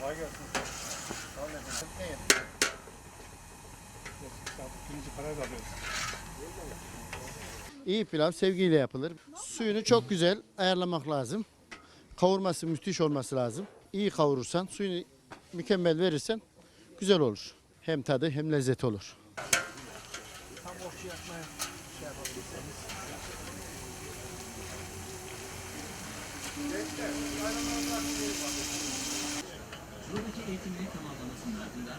Kolay gelsin. Sağ olun efendim. Ne yapıyorsun? Birinci parayı da alıyorsun. İyi pilav sevgiyle yapılır. Suyunu çok güzel ayarlamak lazım. Kavurması müthiş olması lazım. İyi kavurursan, suyunu mükemmel verirsen güzel olur. Hem tadı hem lezzet olur. Eğitimleri tamamlamasının ardından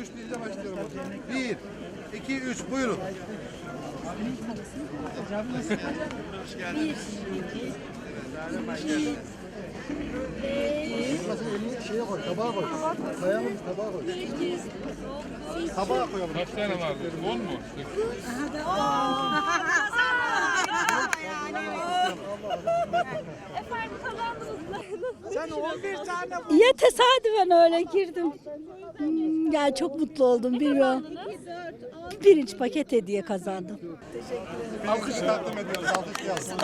Üç deyince başlıyorum. Bir, iki, üç buyurun. Masın elini şeye koy, tabağa koy. Ayağını tabağa koy. Tabağa koyalım. Kaç tane vardı? 10 mu? Ya tesadüfen öyle girdim. Hmm, ya çok mutlu oldum bilmiyorum. Pirinç paket hediye kazandım. Alkış takdim ediyoruz. Alkış yazsın.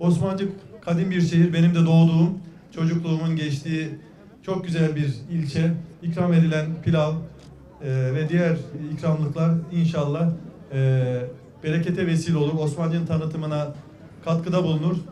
Osmancık kadim bir şehir. Benim de doğduğum, çocukluğumun geçtiği çok güzel bir ilçe. İkram edilen pilav e, ve diğer ikramlıklar inşallah e, berekete vesile olur. Osmancık'ın tanıtımına katkıda bulunur.